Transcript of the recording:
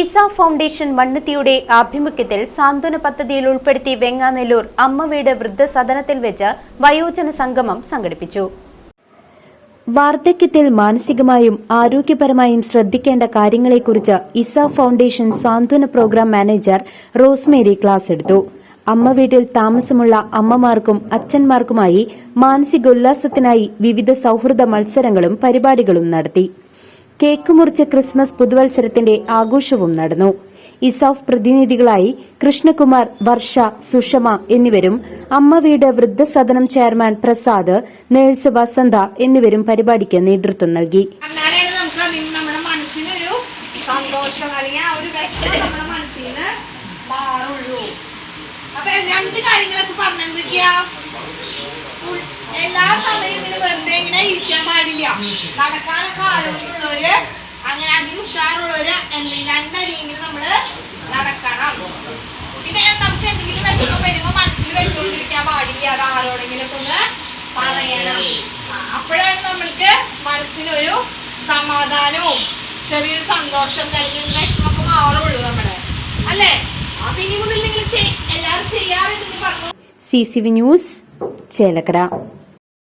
Isa foundation മണ്ണുത്തിയുടെ ആഭിമുഖ്യത്തിൽ സാന്ത്വന പദ്ധതിയിൽ ഉൾപ്പെടുത്തി വെങ്ങാനെല്ലൂർ അമ്മവീട് വൃദ്ധസദനത്തിൽ വെച്ച് വയോജന സംഗമം സംഘടിപ്പിച്ചു. വാർദ്ധക്യത്തിൽ മാനസികമായും ആരോഗ്യപരമായും ശ്രദ്ധിക്കേണ്ട കാര്യങ്ങളെക്കുറിച്ച് Isa foundation Santhwana programme manager Rosemary class എടുത്തു. അമ്മ വീട്ടിൽ താമസമുള്ള അമ്മമാർക്കും അച്ഛന്മാർക്കുമായി മാനസികോല്ലാസത്തിനായി വിവിധ സൌഹൃദ മത്സരങ്ങളും പരിപാടികളും നടത്തി. കേക്ക് മുറിച്ച ക്രിസ്മസ് പുതുവത്സരത്തിന്റെ ആഘോഷവും നടന്നു. ഇസോഫ് പ്രതിനിധികളായി കൃഷ്ണകുമാർ വർഷ സുഷമ എന്നിവരും അമ്മ വീട് വൃദ്ധസദനം ചെയർമാൻ പ്രസാദ് നഴ്സ് വസന്ത എന്നിവരും പരിപാടിക്ക് നേതൃത്വം നൽകി. സന്തോഷം അല്ലെങ്കിൽ ഒരു നമ്മുടെ മനസ്സിൽ എല്ലാ നടക്കാനൊക്കെ ആരോഗ്യമുള്ളവര് അങ്ങനെ അതിന് ഉഷാറുള്ളവര് രണ്ടടിയെങ്കിലും നമ്മൾ നടക്കണം. പിന്നെ നമുക്ക് എന്തെങ്കിലും വിഷമം വരുമ്പോ മനസ്സിൽ വെച്ചുകൊണ്ടിരിക്കാൻ പാടില്ല. അത് ആരോടെങ്കിലും ഒന്ന് പറയണം. അപ്പോഴാണ് നമ്മൾക്ക് മനസ്സിനൊരു സമാധാനവും ചെറിയൊരു സന്തോഷം അല്ലെങ്കിൽ വിഷമൊക്കെ മാറുള്ളൂ നമ്മുടെ അല്ലേ? അപ്പൊ ഇനി മുതൽ നിങ്ങൾ എല്ലാവരും ചെയ്യാറുണ്ടെന്ന് പറഞ്ഞു? C C V news Chelakkara.